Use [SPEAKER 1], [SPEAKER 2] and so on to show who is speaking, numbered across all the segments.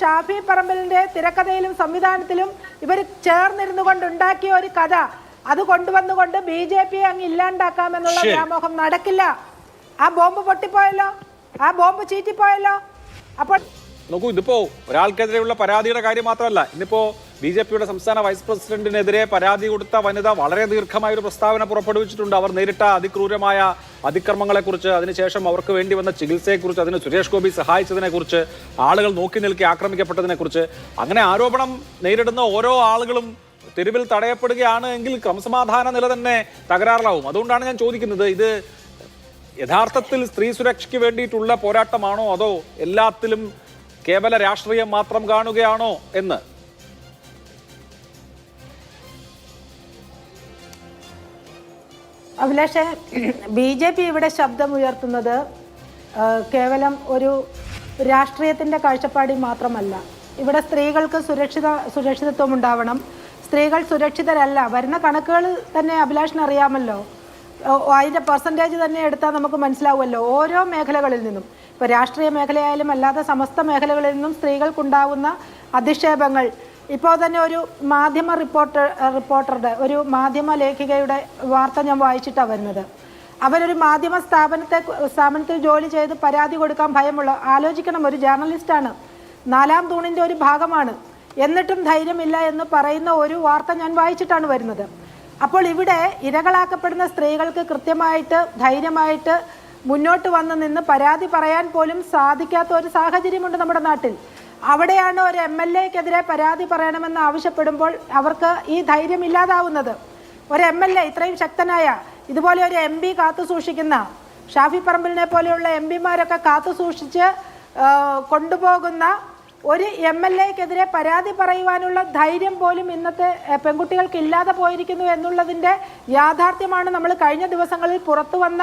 [SPEAKER 1] ഷാഫി പറമ്പലിന്റെ തിരക്കഥയിലും സംവിധാനത്തിലും ഇവർ ചേർന്നിരുന്നു കൊണ്ടുണ്ടാക്കിയ ഒരു കഥ. അത് കൊണ്ടുവന്നുകൊണ്ട് ബി ജെ പി അങ്ങ് ഇല്ലാണ്ടാക്കാമെന്നുള്ള വ്യാമോഹം നടക്കില്ല. ആ ബോംബ് പൊട്ടിപ്പോയല്ലോ. ആ ബോംബ് ചീറ്റിപ്പോയല്ലോ. അപ്പോൾ
[SPEAKER 2] നോക്കൂ ഇതിപ്പോ ഒരാൾക്കെതിരെയുള്ള പരാതിയുടെ കാര്യം മാത്രമല്ല ഇന്നിപ്പോ ബി ജെ പിയുടെ സംസ്ഥാന വൈസ് പ്രസിഡന്റിനെതിരെ പരാതി കൊടുത്ത വനിത വളരെ ദീർഘമായ ഒരു പ്രസ്താവന പുറപ്പെടുവിച്ചിട്ടുണ്ട്. അവർ നേരിട്ട അതിക്രൂരമായ അതിക്രമങ്ങളെക്കുറിച്ച് അതിനുശേഷം അവർക്ക് വേണ്ടി വന്ന ചികിത്സയെക്കുറിച്ച് അതിന് സുരേഷ് ഗോപി സഹായിച്ചതിനെക്കുറിച്ച് ആളുകൾ നോക്കി നിൽക്കി ആക്രമിക്കപ്പെട്ടതിനെക്കുറിച്ച് അങ്ങനെ ആരോപണം നേരിടുന്ന ഓരോ ആളുകളും തെരുവിൽ തടയപ്പെടുകയാണ് എങ്കിൽ ക്രമസമാധാന നില തന്നെ തകരാറിലാവും. അതുകൊണ്ടാണ് ഞാൻ ചോദിക്കുന്നത് ഇത് യഥാർത്ഥത്തിൽ സ്ത്രീ സുരക്ഷയ്ക്ക് വേണ്ടിയിട്ടുള്ള പോരാട്ടമാണോ അതോ എല്ലാത്തിലും കേവല രാഷ്ട്രീയം മാത്രം കാണുകയാണോ എന്ന്?
[SPEAKER 1] അഭിലാഷെ ബി ജെ പി ഇവിടെ ശബ്ദമുയർത്തുന്നത് കേവലം ഒരു രാഷ്ട്രീയത്തിന്റെ കാഴ്ചപ്പാടി മാത്രമല്ല. ഇവിടെ സ്ത്രീകൾക്ക് സുരക്ഷിത സുരക്ഷിതത്വം ഉണ്ടാവണം. സ്ത്രീകൾ സുരക്ഷിതരല്ല. വരുന്ന കണക്കുകൾ തന്നെ അഭിലാഷിന് അറിയാമല്ലോ. ഓ, അതിന്റെ പെർസെന്റേജ് തന്നെ എടുത്താൽ നമുക്ക് മനസ്സിലാവുമല്ലോ. ഓരോ മേഖലകളിൽ നിന്നും. ഇപ്പോൾ രാഷ്ട്രീയ മേഖലയായാലും അല്ലാതെ സമസ്ത മേഖലകളിൽ നിന്നും സ്ത്രീകൾക്കുണ്ടാവുന്ന അധിക്ഷേപങ്ങൾ. ഇപ്പോൾ തന്നെ ഒരു മാധ്യമ റിപ്പോർട്ടർ റിപ്പോർട്ടറുടെ ഒരു മാധ്യമ ലേഖികയുടെ വാർത്ത ഞാൻ വായിച്ചിട്ടാണ് വരുന്നത്. അവരൊരു മാധ്യമ സ്ഥാപനത്തെ സ്ഥാപനത്തിൽ ജോലി ചെയ്ത് പരാതി കൊടുക്കാൻ ഭയമുള്ള ആലോചിക്കണം ഒരു ജേർണലിസ്റ്റാണ്. നാലാം തൂണിന്റെ ഒരു ഭാഗമാണ്. എന്നിട്ടും ധൈര്യമില്ല എന്ന് പറയുന്ന ഒരു വാർത്ത ഞാൻ വായിച്ചിട്ടാണ് വരുന്നത്. അപ്പോൾ ഇവിടെ ഇരകളാക്കപ്പെടുന്ന സ്ത്രീകൾക്ക് കൃത്യമായിട്ട് ധൈര്യമായിട്ട് മുന്നോട്ട് വന്ന് നിന്ന് പരാതി പറയാൻ പോലും സാധിക്കാത്ത ഒരു സാഹചര്യമുണ്ട് നമ്മുടെ നാട്ടിൽ. അവിടെയാണ് ഒരു എം എൽ എക്കെതിരെ പരാതി പറയണമെന്ന് ആവശ്യപ്പെടുമ്പോൾ അവർക്ക് ഈ ധൈര്യം ഇല്ലാതാവുന്നത്. ഒരു എം എൽ എ ഇത്രയും ശക്തനായ ഇതുപോലെ ഒരു എം പി കാത്തു സൂക്ഷിക്കുന്ന ഷാഫി പറമ്പലിനെ പോലെയുള്ള എം പിമാരൊക്കെ കാത്തു സൂക്ഷിച്ച് കൊണ്ടുപോകുന്ന ഒരു എം എൽ എക്കെതിരെ പരാതി പറയുവാനുള്ള ധൈര്യം പോലും ഇന്നത്തെ പെൺകുട്ടികൾക്ക് ഇല്ലാതെ പോയിരിക്കുന്നു എന്നുള്ളതിന്റെ യാഥാർത്ഥ്യമാണ് നമ്മൾ കഴിഞ്ഞ ദിവസങ്ങളിൽ പുറത്തു വന്ന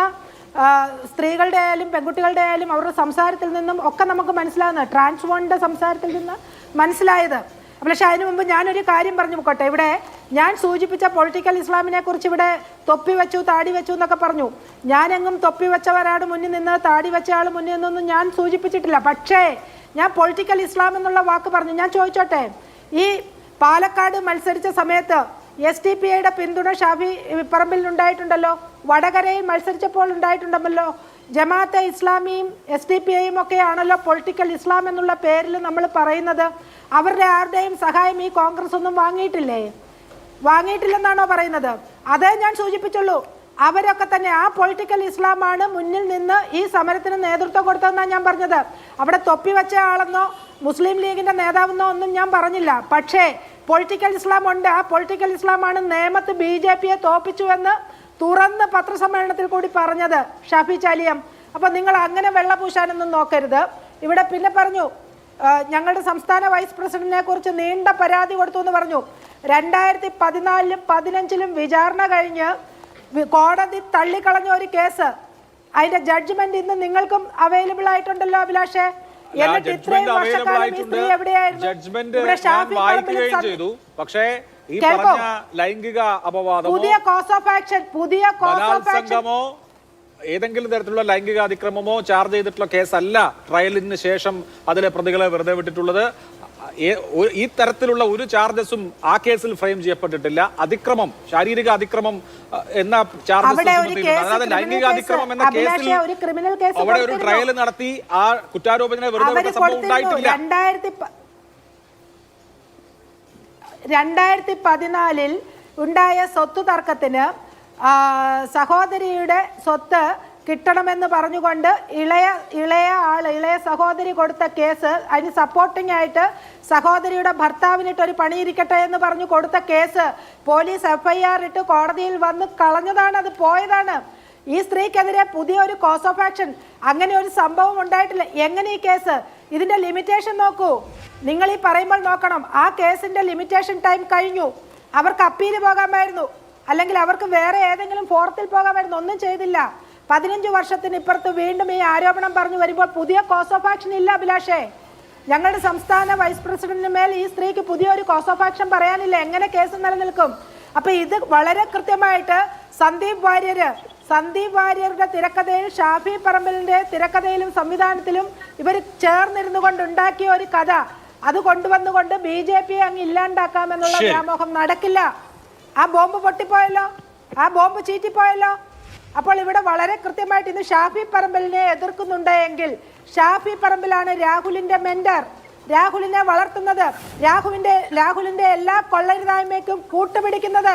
[SPEAKER 1] സ്ത്രീകളുടെ ആയാലും പെൺകുട്ടികളുടെ ആയാലും അവരുടെ സംസാരത്തിൽ നിന്നും ഒക്കെ നമുക്ക് മനസ്സിലാകുന്നത് ട്രാൻസ്ഫോണിന്റെ സംസാരത്തിൽ നിന്ന് മനസ്സിലായത്. പക്ഷേ അതിനു മുമ്പ് ഞാനൊരു കാര്യം പറഞ്ഞു പോട്ടെ ഇവിടെ ഞാൻ സൂചിപ്പിച്ച പൊളിറ്റിക്കൽ ഇസ്ലാമിനെ കുറിച്ച് ഇവിടെ തൊപ്പി വെച്ചു താടി വെച്ചു എന്നൊക്കെ പറഞ്ഞു. ഞാനെങ്ങും തൊപ്പി വെച്ചവരാണ് മുന്നിൽ നിന്ന് താടി വെച്ച ആൾ മുന്നിൽ നിന്നൊന്നും ഞാൻ സൂചിപ്പിച്ചിട്ടില്ല. പക്ഷേ ഞാൻ പൊളിറ്റിക്കൽ ഇസ്ലാം എന്നുള്ള വാക്ക് പറഞ്ഞു. ഞാൻ ചോദിച്ചോട്ടെ? ഈ പാലക്കാട് മത്സരിച്ച സമയത്ത് എസ് ടി പി ഐയുടെ പിന്തുണ ഷാഫി പറമ്പിൽ ഉണ്ടായിട്ടുണ്ടല്ലോ വടകരയിൽ മത്സരിച്ചപ്പോൾ ഉണ്ടായിട്ടുണ്ടല്ലോ? ജമാഅത്തെ ഇസ്ലാമിയും എസ് ഡി പി ഐയും ഒക്കെയാണല്ലോ പൊളിറ്റിക്കൽ ഇസ്ലാം എന്നുള്ള പേരിൽ നമ്മൾ പറയുന്നത്. അവരുടെ ആരുടെയും സഹായം ഈ കോൺഗ്രസ് ഒന്നും വാങ്ങിയിട്ടില്ലേ? വാങ്ങിയിട്ടില്ലെന്നാണോ പറയുന്നത്? അതേ ഞാൻ സൂചിപ്പിച്ചുള്ളൂ. അവരൊക്കെ തന്നെ ആ പൊളിറ്റിക്കൽ ഇസ്ലാമാണ് മുന്നിൽ നിന്ന് ഈ സമരത്തിന് നേതൃത്വം കൊടുത്തതെന്നാണ് ഞാൻ പറഞ്ഞത്. അവിടെ തൊപ്പി വെച്ച ആളെന്നോ മുസ്ലിം ലീഗിന്റെ നേതാവെന്നോ ഒന്നും ഞാൻ പറഞ്ഞില്ല. പക്ഷേ പൊളിറ്റിക്കൽ ഇസ്ലാം ഉണ്ട്. ആ പൊളിറ്റിക്കൽ ഇസ്ലാമാണ് നേമത്ത് ബി ജെ പിയെ തോപ്പിച്ചുവെന്ന് തുറന്ന് പത്രസമ്മേളനത്തിൽ കൂടി പറഞ്ഞത് ഷാഫി ചാലിയം അപ്പൊ നിങ്ങൾ അങ്ങനെ വെള്ളപൂശാനൊന്നും നോക്കരുത്. ഇവിടെ പിന്നെ പറഞ്ഞു ഞങ്ങളുടെ സംസ്ഥാന വൈസ് പ്രസിഡന്റിനെ കുറിച്ച് നീണ്ട പരാതി കൊടുത്തു എന്ന് പറഞ്ഞു. രണ്ടായിരത്തി പതിനാലിലും പതിനഞ്ചിലും വിചാരണ കഴിഞ്ഞ് കോടതി തള്ളിക്കളഞ്ഞ ഒരു കേസ്. അതിന്റെ ജഡ്ജ്മെന്റ് ഇന്ന് നിങ്ങൾക്കും അവൈലബിൾ ആയിട്ടുണ്ടല്ലോ അഭിലാഷേ. എന്നിട്ട് ഇത്രയും വർഷക്കാലം ഈ സ്ത്രീ എവിടെയായിരുന്നു? ഇവിടെ ഷാഫി സന്ദ-
[SPEAKER 2] പക്ഷേ ലൈംഗിക അപവാദമോ
[SPEAKER 1] പുതിയ കോസ് ഓഫ് ആക്ഷൻ പുതിയ കോസ് ഓഫ് ആക്ഷൻ
[SPEAKER 2] ഏതെങ്കിലും തരത്തിലുള്ള ലൈംഗിക അതിക്രമമോ ചാർജ് ചെയ്തിട്ടുള്ള കേസല്ല ട്രയലിന് ശേഷം അതിലെ പ്രതികളെ വെറുതെ വിട്ടിട്ടുള്ളത്. ഈ തരത്തിലുള്ള ഒരു ചാർജസും ആ കേസിൽ ഫ്രെയിം ചെയ്യപ്പെട്ടിട്ടില്ല. അതിക്രമം ശാരീരിക അതിക്രമം എന്ന ചാർജസ്. അതായത് ലൈംഗിക അതിക്രമം എന്ന കേസിൽ അവിടെ ഒരു ട്രയൽ നടത്തി ആ കുറ്റാരോപണത്തിനെ വെറുതെ വിട്ട സംഭവം ഉണ്ടായിട്ടില്ല.
[SPEAKER 1] രണ്ടായിരത്തി പതിനാലിൽ ഉണ്ടായ സ്വത്ത് തർക്കത്തിന് സഹോദരിയുടെ സ്വത്ത് കിട്ടണമെന്ന് പറഞ്ഞുകൊണ്ട് ഇളയ ഇളയ ആൾ ഇളയ സഹോദരി കൊടുത്ത കേസ് അതിന് സപ്പോർട്ടിംഗ് ആയിട്ട് സഹോദരിയുടെ ഭർത്താവിനിട്ട് ഒരു പണിയിരിക്കട്ടെ എന്ന് പറഞ്ഞു കൊടുത്ത കേസ് പോലീസ് എഫ്ഐആർ ഇട്ട് കോടതിയിൽ വന്ന് കളഞ്ഞതാണ് അത് പോയതാണ്. ഈ സ്ത്രീക്കെതിരെ പുതിയൊരു കോസ് ഓഫ് ആക്ഷൻ അങ്ങനെ ഒരു സംഭവം ഉണ്ടായിട്ടില്ല. എങ്ങനെ ഈ കേസ്? ഇതിന്റെ ലിമിറ്റേഷൻ നോക്കൂ. നിങ്ങൾ ഈ പറയുമ്പോൾ നോക്കണം. ആ കേസിന്റെ ലിമിറ്റേഷൻ ടൈം കഴിഞ്ഞു. അവർക്ക് അപ്പീൽ പോകാമായിരുന്നു. അല്ലെങ്കിൽ അവർക്ക് വേറെ ഏതെങ്കിലും ഫോറത്തിൽ പോകാമായിരുന്നു ഒന്നും ചെയ്തില്ല. പതിനഞ്ച് വർഷത്തിന് ഇപ്പുറത്ത് വീണ്ടും ഈ ആരോപണം പറഞ്ഞു വരുമ്പോൾ പുതിയ കോസ് ഓഫ് ആക്ഷൻ ഇല്ല അഭിലാഷേ. ഞങ്ങളുടെ സംസ്ഥാന വൈസ് പ്രസിഡന്റിന് മേൽ ഈ സ്ത്രീക്ക് പുതിയൊരു കോസ് ഓഫ് ആക്ഷൻ പറയാനില്ല. എങ്ങനെ കേസ് നിലനിൽക്കും? അപ്പൊ ഇത് വളരെ കൃത്യമായിട്ട് സന്ദീപ് വാര്യര് സന്ദീപ് വാര്യരുടെ തിരക്കഥയിൽ ഷാഫി പറമ്പലിന്റെ തിരക്കഥയിലും സംവിധാനത്തിലും ഇവർ ചേർന്നിരുന്നു കൊണ്ടുണ്ടാക്കിയ ഒരു കഥ. അത് കൊണ്ടുവന്നുകൊണ്ട് ബി ജെ പി അങ്ങ് ഇല്ലാണ്ടാക്കാമെന്നുള്ള വ്യാമോഹം നടക്കില്ല. ആ ബോംബ് പൊട്ടിപ്പോയല്ലോ? ആ ബോംബ് ചീറ്റിപ്പോയല്ലോ? അപ്പോൾ ഇവിടെ വളരെ കൃത്യമായിട്ട് ഇന്ന് ഷാഫി പറമ്പലിനെ എതിർക്കുന്നുണ്ട് എങ്കിൽ ഷാഫി പറമ്പിലാണ് രാഹുലിന്റെ മെന്റർ രാഹുലിനെ വളർത്തുന്നത്. രാഹുവിന്റെ രാഹുലിന്റെ എല്ലാ കൊള്ളരുതായ്മയ്ക്കും കൂട്ടുപിടിക്കുന്നത്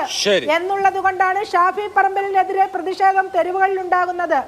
[SPEAKER 1] എന്നുള്ളത് കൊണ്ടാണ് ഷാഫി പറമ്പലിനെതിരെ പ്രതിഷേധം തെരുവുകളിൽ ഉണ്ടാകുന്നത്